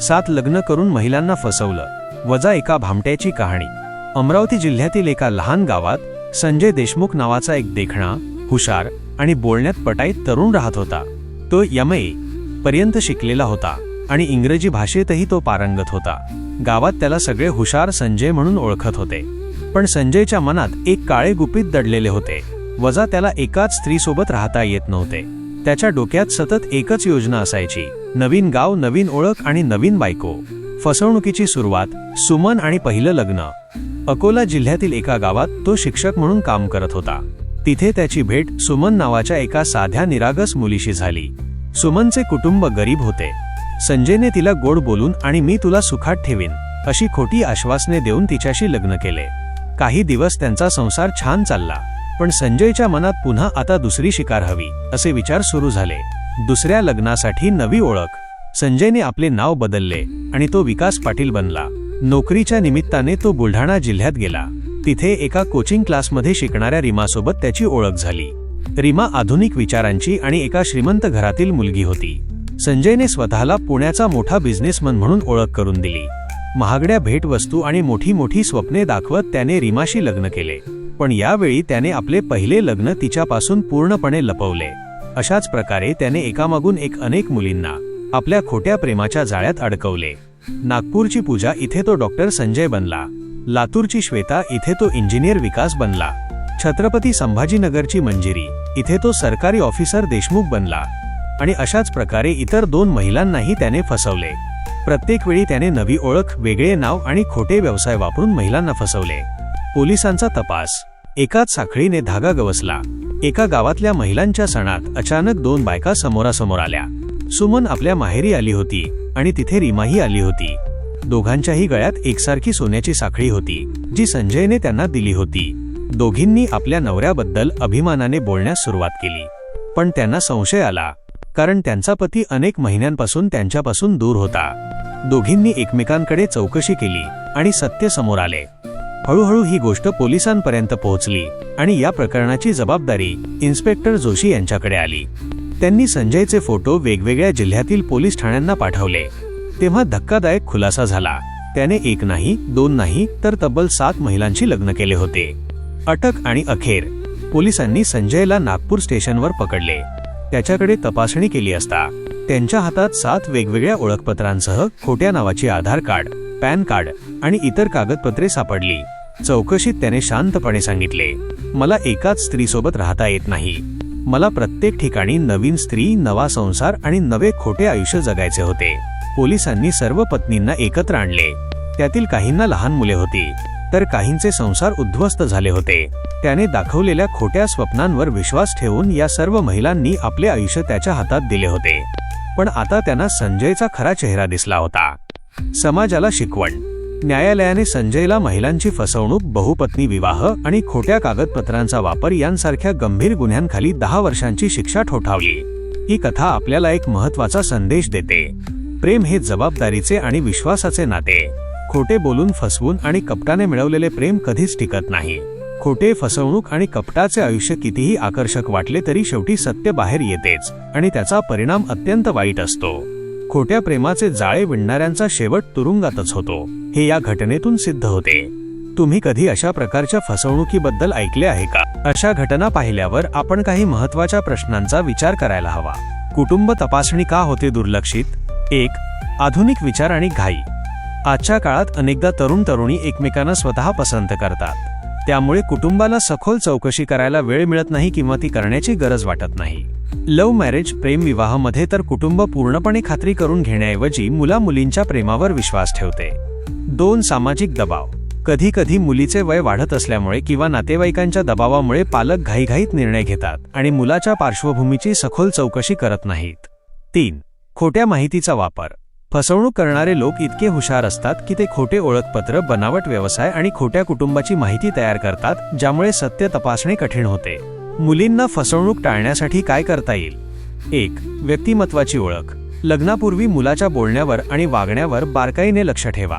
सात लग्न करून महिलांना फसवलं. वजा एका भामट्याची कहाणी. अमरावती जिल्ह्यातील एका लहान गावात संजय देशमुख नावाचा एक देखणा हुशार आणि बोलण्यात पटाईत तरुण राहत होता. तो एम पर्यंत शिकलेला होता आणि इंग्रजी भाषेतही तो पारंगत होता. गावात त्याला सगळे हुशार संजय म्हणून ओळखत होते. पण संजयच्या मनात एक काळे गुपित दडलेले होते. वजा त्याला एकाच स्त्रीसोबत राहता येत नव्हते. त्याच्या डोक्यात सतत एकच योजना असायची. नवीन गाव नवीन ओळख आणि नवीन बायको. फसवणुकीची सुरुवात सुमन आणि पहिलं लग्न. अकोला जिल्ह्यातील एका गावात तो शिक्षक म्हणून काम करत होता. तिथे त्याची भेट सुमन नावाच्या एका साध्या निरागस मुलीशी झाली. सुमनचे कुटुंब गरीब होते. संजयने तिला गोड बोलून आणि मी तुला सुखात ठेवीन अशी खोटी आश्वासने देऊन तिच्याशी लग्न केले. काही दिवस त्यांचा संसार छान चालला पण संजयच्या मनात पुन्हा आता दुसरी शिकार हवी असे विचार सुरू झाले. दुसऱ्या लग्नासाठी नवी ओळख. संजयने आपले नाव बदलले आणि तो विकास पाटील बनला. नोकरीच्या निमित्ताने तो बुलढाणा जिल्ह्यात गेला. तिथे एका कोचिंग क्लासमध्ये शिकणाऱ्या रीमासोबत त्याची ओळख झाली. रीमा आधुनिक विचारांची आणि एका श्रीमंत घरातील मुलगी होती. संजयने स्वतःला पुण्याचा मोठा बिझनेसमन म्हणून ओळख करून दिली. महागड्या भेटवस्तू आणि मोठी मोठी स्वप्ने दाखवत त्याने रीमाशी लग्न केले. पण यावेळी त्याने आपले पहिले लग्न तिच्यापासून पूर्णपणे लपवले. अशाच प्रकारे त्याने एकामागून एक अनेक मुलींना आपल्या खोट्या प्रेमाच्या जाळ्यात अडकवले. नागपूरची पूजा इथे तो डॉक्टर संजय बनला. लातूरची श्वेता इथे तो इंजिनियर विकास बनला. छत्रपती संभाजीनगरची मंजिरी इथे तो सरकारी ऑफिसर देशमुख बनला. आणि अशाच प्रकारे इतर दोन महिलांनाही त्याने फसवले. प्रत्येक वेळी त्याने नवी ओळख वेगळे नाव आणि खोटे व्यवसाय वापरून महिलांना फसवले. पोलिसांचा तपास. एकाच साखळीने धागा गवसला. एका गावातल्या महिलांच्या सणात अचानक दोन बायका समोरासमोर आल्या. सुमन आपल्या माहेरी आली होती आणि तिथे रीमाही आली होती. दोघांच्याही गळ्यात एकसारखी सोन्याची साखळी होती जी संजयने त्यांना दिली होती. दोघींनी आपल्या नवऱ्याबद्दल अभिमानाने बोलण्यास सुरुवात केली. पण त्यांना संशय आला कारण त्यांचा पती अनेक महिन्यांपासून त्यांच्यापासून दूर होता. दोघींनी एकमेकांकडे चौकशी केली आणि सत्य समोर आले. हळूहळू ही गोष्ट पोलिसांपर्यंत पोहोचली आणि या प्रकरणाची जबाबदारी इन्स्पेक्टर जोशी यांच्याकडे आली. त्यांनी संजयचे फोटो वेगवेगळ्या जिल्ह्यातील पोलीस ठाण्यांना पाठवले. तेव्हा धक्कादायक खुलासा झाला. त्याने एक नाही दोन नाही तर तब्बल सात महिलांशी लग्न केले होते. अटक आणि अखेर पोलिसांनी संजयला नागपूर स्टेशनवर पकडले. त्याच्याकडे तपासणी केली असता त्यांच्या हातात सात वेगवेगळ्या ओळखपत्रांसह खोट्या नावाची आधार कार्ड पॅन कार्ड आणि इतर कागदपत्रे सापडली. चौकशीत त्याने शांतपणे सांगितले मला एकाच स्त्रीसोबत राहता येत नाही. मला प्रत्येक ठिकाणी नवीन स्त्री नवा संसार आणि नवे खोटे आयुष्य जगायचे होते. पोलिसांनी सर्व पत्नींना एकत्र आणले. त्यातील काहींना लहान मुले होती तर काहींचे संसार उद्ध्वस्त झाले होते. त्याने दाखवलेल्या खोट्या स्वप्नांवर विश्वास ठेवून या सर्व महिलांनी आपले आयुष्य त्याच्या हातात दिले होते. पण आता त्यांना संजयचा खरा चेहरा दिसला होता. समाजाला शिकवण न्यायालयाने संजयला महिलांची फसवणूक बहुपत्नी विवाह आणि खोट्या कागदपत्रांचा वापर यांसारख्या गंभीर गुन्ह्यांखाली दहा वर्षांची शिक्षा ठोठावली. ही कथा आपल्याला एक महत्त्वाचा संदेश देते. प्रेम हे जबाबदारीचे आणि विश्वासाचे नाते. खोटे बोलून फसवून आणि कपटाने मिळवलेले प्रेम कधीच टिकत नाही. खोटे फसवणूक आणि कपटाचे आयुष्य कितीही आकर्षक वाटले तरी शेवटी सत्य बाहेर येतेच आणि त्याचा परिणाम अत्यंत वाईट असतो. खोट्या प्रेमाचे जाळे विणणाऱ्यांचा शेवट तुरुंगातच होतो. हे या घटनेतून सिद्ध होते. तुम्ही कधी अशा प्रकारच्या फसवणुकीबद्दल ऐकले आहे का? अशा घटना पाहिल्यावर आपण काही महत्त्वाच्या प्रश्नांचा विचार करायला हवा. कुटुंब तपासणी का होते दुर्लक्षित? एक आधुनिक विचार आणि घाई. आजच्या काळात अनेकदा तरुण तरुणी एकमेकांना स्वतः पसंत करतात. त्यामुळे कुटुंबाला सखोल चौकशी करायला वेळ मिळत नाही किंवा ती करण्याची गरज वाटत नाही. लव्ह मॅरेज प्रेम विवाहामध्ये तर कुटुंब पूर्णपणे खात्री करून घेण्याऐवजी मुला मुलींच्या प्रेमावर विश्वास ठेवते. दोन सामाजिक दबाव. कधी कधी मुलीचे वय वाढत असल्यामुळे किंवा नातेवाईकांच्या दबावामुळे पालक घाईघाईत निर्णय घेतात आणि मुलाच्या पार्श्वभूमीची सखोल चौकशी करत नाहीत. तीन खोट्या माहितीचा वापर. फसवणूक करणारे लोक इतके हुशार असतात की ते खोटे ओळखपत्र बनावट व्यवसाय आणि खोट्या कुटुंबाची माहिती तयार करतात ज्यामुळे सत्य तपासणे कठीण होते. मुलींना फसवणूक टाळण्यासाठी काय करता येईल? एक व्यक्तिमत्वाची ओळख. लग्नापूर्वी मुलाच्या बोलण्यावर आणि वागण्यावर बारकाईने लक्ष ठेवा.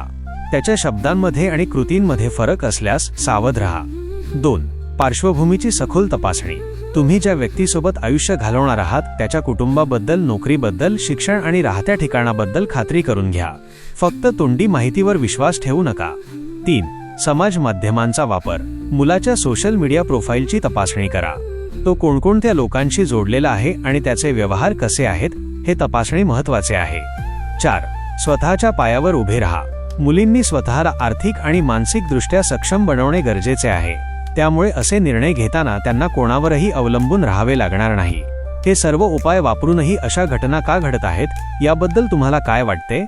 त्याच्या शब्दांमध्ये आणि कृतींमध्ये फरक असल्यास सावध रहा. दोन पार्श्वभूमीची सखोल तपासणी. तुम्ही ज्या व्यक्तीसोबत आयुष्य घालवणार आहात त्याच्या कुटुंबाबद्दल नोकरीबद्दल शिक्षण आणि राहत्या ठिकाणाबद्दल खात्री करून घ्या. फक्त तोंडी माहितीवर विश्वास ठेवू नका. तीन समाज माध्यमांचा वापर. मुलाच्या सोशल मीडिया प्रोफाईलची तपासणी करा. तो कोणकोणत्या लोकांशी जोडलेला आहे आणि त्याचे व्यवहार कसे आहेत हे तपासणे महत्त्वाचे आहे. चार स्वतःच्या पायावर उभे राहा. मुलींनी स्वतःला आर्थिक आणि मानसिकदृष्ट्या सक्षम बनवणे गरजेचे आहे. त्यामुळे असे निर्णय घेताना त्यांना कोणावरही अवलंबून राहावे लागणार नाही. हे सर्व उपाय वापरूनही अशा घटना का घडत आहेत याबद्दल तुम्हाला काय वाटते?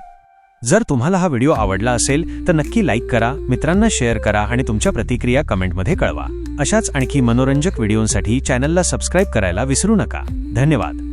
जर तुम्हाला हा व्हिडिओ आवडला असेल तर नक्की लाईक करा मित्रांना शेअर करा आणि तुमच्या प्रतिक्रिया कमेंटमध्ये कळवा. अशाच आणखी मनोरंजक व्हिडिओंसाठी चॅनलला सबस्क्राईब करायला विसरू नका. धन्यवाद.